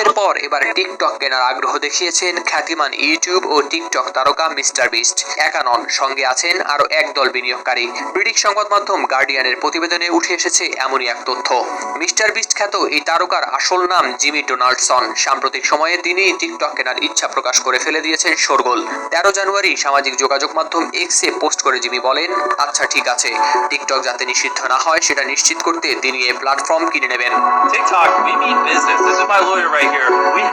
ফেসবুকের পর এবার টিকটক কেনার আগ্রহ দেখিয়েছেন খ্যাতিমান ইউটিউব ও টিকটক তারকা মিস্টার বিস্ট। একা নন সঙ্গে আছেন আরও একদল বিনিয়োগকারী। ব্রিটিশ সংবাদ মাধ্যম গার্ডিয়ানের প্রতিবেদনে উঠে এসেছে এমনই এক তথ্য। মিস্টার বিস্ট খ্যাত এই তারকার আসল নাম জিমি ডোনাল্ডসন। সাম্প্রতিক সময়ে তিনি টিকটক কেনার ইচ্ছা প্রকাশ করে ফেলে দিয়েছেন শোরগোল। তেরো জানুয়ারি সামাজিক যোগাযোগ মাধ্যম এক্সে পোস্ট করে জিমি বলেন আচ্ছা ঠিক আছে। টিকটক যাতে নিষিদ্ধ না হয় সেটা নিশ্চিত করতে তিনি এই প্ল্যাটফর্ম কিনে নেবেন। TikTok, we mean business. This is my right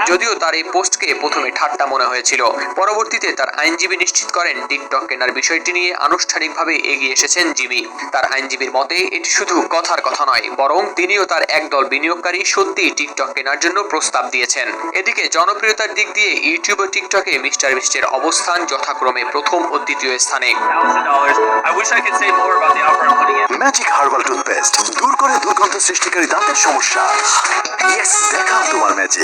যদিও তার এই পোস্টকে প্রথমে ঠাট্টা মনে হয়েছিল পরবর্তীতে তার আইনজীবী নিশ্চিত করেন টিকটক কেনার বিষয়টি নিয়ে আনুষ্ঠানিকভাবে এগিয়ে এসেছেন জিমি। তার আইনজীবীর মতে এটি শুধু কথার কথা নয় বরং তিনিও তার একদল বিনিয়োগকারী সত্যি টিকটক কেনার জন্য প্রস্তাব দিয়েছেন। এদিকে জনপ্রিয়তার দিক দিয়ে ইউটিউব ও টিকটকে মিস্টার বিস্টের অবস্থান যথাক্রমে প্রথম ও দ্বিতীয় স্থানে. ম্যাজিক হার্বাল টুথপেস্ট দূর করে দুর্গন্ধ সৃষ্টিকারী দাঁতের সমস্যা। ইয়েস দেখাও তোমার ম্যাজিক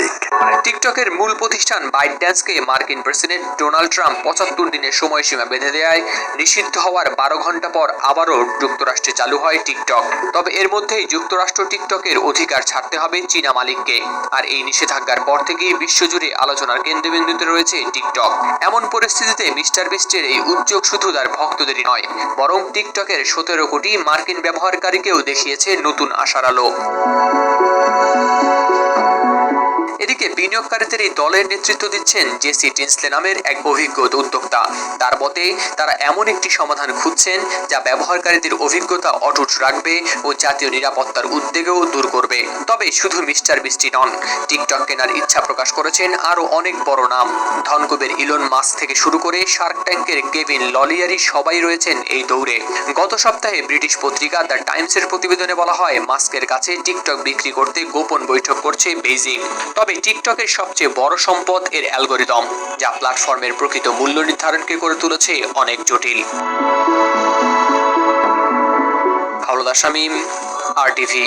টিকটকের মূল প্রতিষ্ঠান বাইট ড্যান্সকে মার্কিন প্রেসিডেন্ট ডোনাল্ড ট্রাম্প পঁচাত্তর দিনের সময়সীমা বেঁধে দেয়। নিষিদ্ধ হওয়ার বারো ঘণ্টা পর আবারও যুক্তরাষ্ট্রে চালু হয় টিকটক। তবে এর মধ্যেই যুক্তরাষ্ট্র টিকটকের অধিকার ছাড়তে হবে চীনা মালিককে। আর এই নিষেধাজ্ঞার পর থেকেই বিশ্বজুড়ে আলোচনার কেন্দ্রবিন্দুতে রয়েছে টিকটক। এমন পরিস্থিতিতে মিস্টার বিস্টের এই উদ্যোগ শুধু তার ভক্তদেরই নয়, বরং টিকটকের সতেরো কোটি মার্কিন ব্যবহারকারীকেও দেখিয়েছে নতুন আশার আলো। বিনিয়োগকারীদের এই দলের নেতৃত্ব দিচ্ছেন জেসি টিনসলে নামের এক অভিজ্ঞ উদ্যোক্তা। তার মতে, তারা এমন একটি সমাধান খুঁজছেন যা ব্যবহারকারীদের অভিজ্ঞতা অটুট রাখবে ও জাতীয় নিরাপত্তার উদ্বেগও দূর করবে। তবে শুধু মিস্টার বৃষ্টি নন, টিকটক কেনার ইচ্ছা প্রকাশ করেছেন আরও অনেক বড় নাম। ধনকুবের ইলন মাস থেকে শুরু করে শার্ক ট্যাঙ্কের কেভিন ললিয়ারি সবাই রয়েছেন এই দৌড়ে। গত সপ্তাহে ব্রিটিশ পত্রিকা দ্য টাইমসের প্রতিবেদনে বলা হয়, মাস্কের কাছে টিকটক বিক্রি করতে গোপন বৈঠক করছে বেইজিং। তবে টিকটকের সবচেয়ে বড় সম্পদ এর অ্যালগোরিদম, যা প্ল্যাটফর্মের প্রকৃত মূল্য নির্ধারণকে করে তুলেছে অনেক জটিল। হাওলাদার শামীম আর টিভি